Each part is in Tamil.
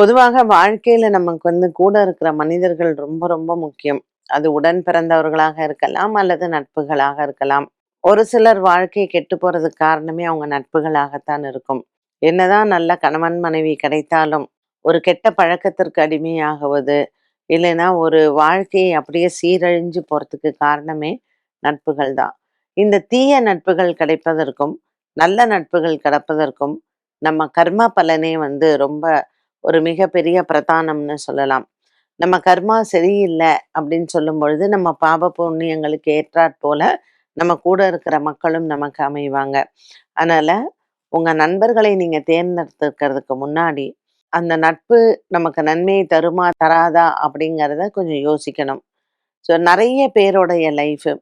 பொதுவாக வாழ்க்கையில நமக்கு வந்து கூட இருக்கிற மனிதர்கள் ரொம்ப ரொம்ப முக்கியம். அது உடன் பிறந்தவர்களாக இருக்கலாம், அல்லது நட்புகளாக இருக்கலாம். ஒரு சிலர் வாழ்க்கை கெட்டு போறதுக்கு காரணமே அவங்க நட்புகளாகத்தான் இருக்கும். என்னதான் நல்ல கணவன், மனைவி கிடைத்தாலும், ஒரு கெட்ட பழக்கத்திற்கு அடிமையாகுவது, இல்லைன்னா ஒரு வாழ்க்கையை அப்படியே சீரழிஞ்சு போறதுக்கு காரணமே நட்புகள் தான். இந்த தீய நட்புகள் கிடைப்பதற்கும், நல்ல நட்புகள் கிடப்பதற்கும் நம்ம கர்மா பலனே வந்து ரொம்ப ஒரு மிகப்பெரிய பிரதானம்னு சொல்லலாம். நம்ம கர்மா சரியில்லை அப்படின்னு சொல்லும் பொழுது, நம்ம பாப புண்ணியங்களுக்கு ஏற்றாற் போல, நம்ம கூட இருக்கிற மக்களும் நமக்கு அமைவாங்க. அதனால, உங்க நண்பர்களை நீங்க தேர்ந்தெடுத்துக்கிறதுக்கு முன்னாடி, அந்த நட்பு நமக்கு நன்மையை தருமா, தராதா அப்படிங்கிறத கொஞ்சம் யோசிக்கணும். ஸோ நிறைய பேருடைய லைஃபு,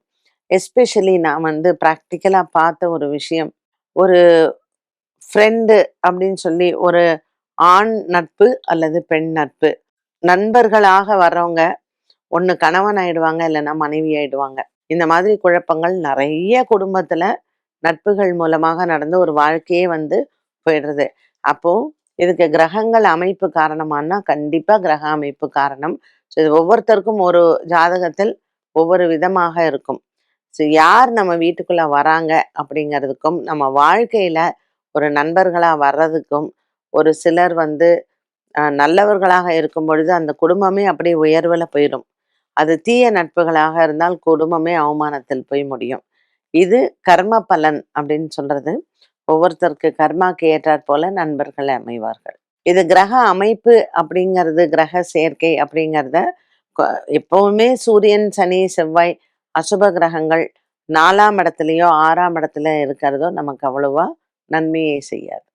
எஸ்பெஷலி நான் வந்து ப்ராக்டிக்கலாக பார்த்த ஒரு விஷயம், ஒரு ஃப்ரெண்டு அப்படின்னு சொல்லி ஒரு ஆண் நட்பு அல்லது பெண் நட்பு. நண்பர்களாக வர்றவங்க, ஒன்று கணவன் ஆயிடுவாங்க, இல்லைன்னா மனைவி ஆயிடுவாங்க. இந்த மாதிரி குழப்பங்கள் நிறைய குடும்பத்துல நட்புகள் மூலமாக நடந்து ஒரு வாழ்க்கையே வந்து போயிடுறது. அப்போ இதுக்கு கிரகங்கள் அமைப்பு காரணமானா கண்டிப்பா கிரக அமைப்பு காரணம். ஸோ இது ஒவ்வொருத்தருக்கும் ஒரு ஜாதகத்தில் ஒவ்வொரு விதமாக இருக்கும். ஸோ யார் நம்ம வீட்டுக்குள்ள வராங்க அப்படிங்கிறதுக்கும், நம்ம வாழ்க்கையில ஒரு நண்பர்களா வர்றதுக்கும், ஒரு சிலர் வந்து நல்லவர்களாக இருக்கும் பொழுது, அந்த குடும்பமே அப்படியே உயர்வில் போயிரும். அது தீய நட்புகளாக இருந்தால் குடும்பமே அவமானத்தில் போய் முடியும். இது கர்ம பலன் அப்படின்னு சொல்றது. ஒவ்வொருத்தருக்கு கர்மாக்கு ஏற்றாற் போல நண்பர்கள் அமைவார்கள். இது கிரக அமைப்பு அப்படிங்கிறது, கிரக சேர்க்கை அப்படிங்கிறத எப்பவுமே சூரியன், சனி, செவ்வாய் அசுப கிரகங்கள் நாலாம் இடத்துலையோ ஆறாம் இடத்துல இருக்கிறதோ நமக்கு அவ்வளவா நன்மையை செய்யாது.